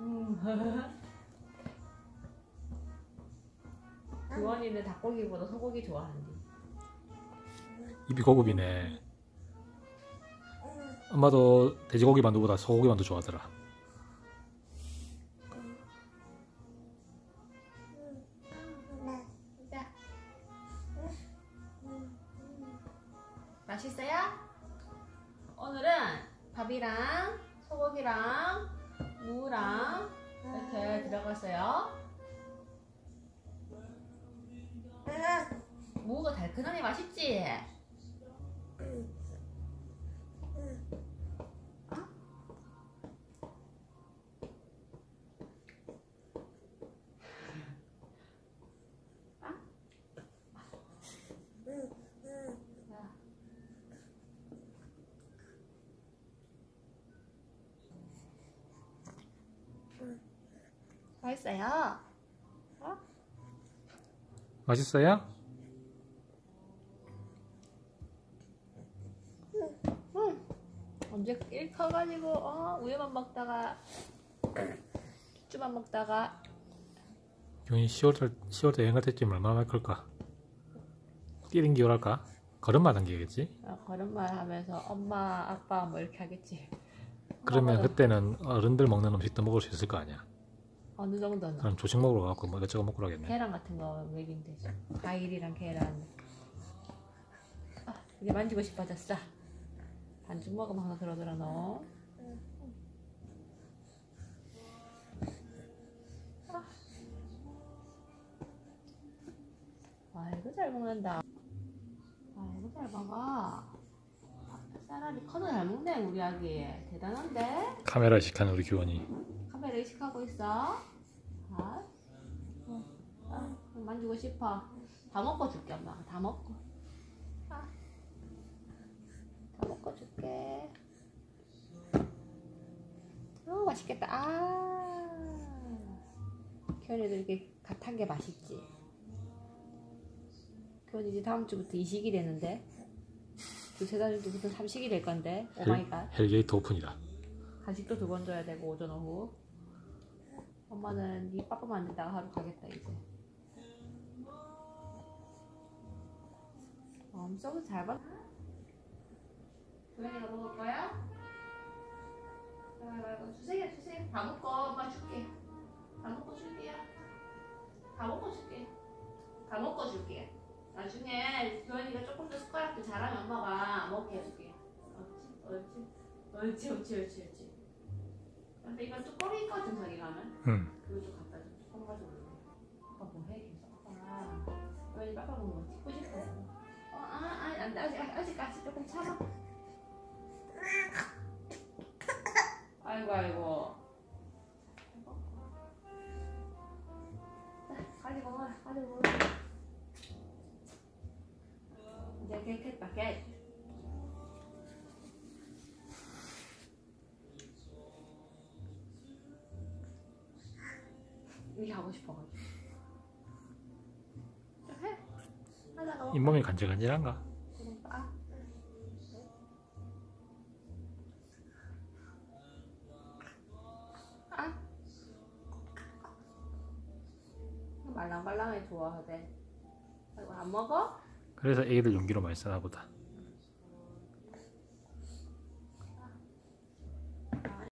음. 주원이는 닭고기보다 소고기 좋아한대. 입이 고급이네. 엄마도 돼지고기 만두보다 소고기 만두 좋아하더라. 자. 맛있어요? 오늘은 밥이랑 소고기랑 무랑 이렇게 들어갔어요. 무가 달큰하니 맛있지? 맛있어요. 어? 맛있어요? 응. 언제 일 커가지고 어 우유만 먹다가 쭈만 먹다가 용이 10월달 10월달 여행 갈 때쯤 얼마나 클까? 뛰는 기울할까? 걸음마 당기겠지? 어, 걸음말 하면서 엄마 아빠 뭐 이렇게 하겠지. 그러면 그때는 어른들 먹는 음식도 먹을 수 있을 거 아니야. 어느 정도는 그럼 조식 먹으러 가고 뭐 이것저것 먹으러 가겠네. 계란 같은 거 먹이면 되지. 과일이랑 계란. 아, 이제 만지고 싶어졌어. 반죽 먹으면 하나 그러더라 너. 아. 아이고 잘 먹는다. 아이고 잘 먹어. 쌀알이 커도 잘 먹네 우리 아기. 대단한데? 카메라 의식하는 우리 규원이. 카메라 의식하고 있어. 아, 어, 아, 만지고 싶어. 다 먹고 줄게 엄마가 다 먹고. 아, 다 먹고 줄게. 어 맛있겠다. 아, 견이도 이렇게 갓한 게 맛있지. 견이 이제 다음 주부터 이식이 되는데 두세 달 뒤부터 삼식이 될 건데 오마이갓. 헬게이트 오픈이다. 간식도 두 번 줘야 되고 오전 오후 엄마는 이 빠빠 만들다가 하루 가겠다 이제 엄청 잘 봤. 고양이가 먹을 거야? 주세요 주세요. 다 먹고 엄마 줄게. 다 먹고 줄게요. 다 먹고 줄게. 다 먹고 줄게. 나중에 도현이가 조금 더 숟가락도 잘하면 엄마가 먹게 해줄게. 옳지 옳지. 옳지 옳지 옳지 옳지. 근데 이건 뚜껑이 있거든 저기 가면. 응. 그거 좀 갖다 줘. 뚜껑 가지고 안 돼. 아직, 아직, 아직 조금 참아. 아이고, 아이고. 자, 가지고 먹어, 가지고 먹어. 이제 케이크 했다, 케이크. 이렇게 하고 싶어가지고. 잇몸이 간질간질한가? 말랑말랑해 좋아하대. 아이고 안 먹어? 그래서 애기들 용기로 많이 쓰나 보다.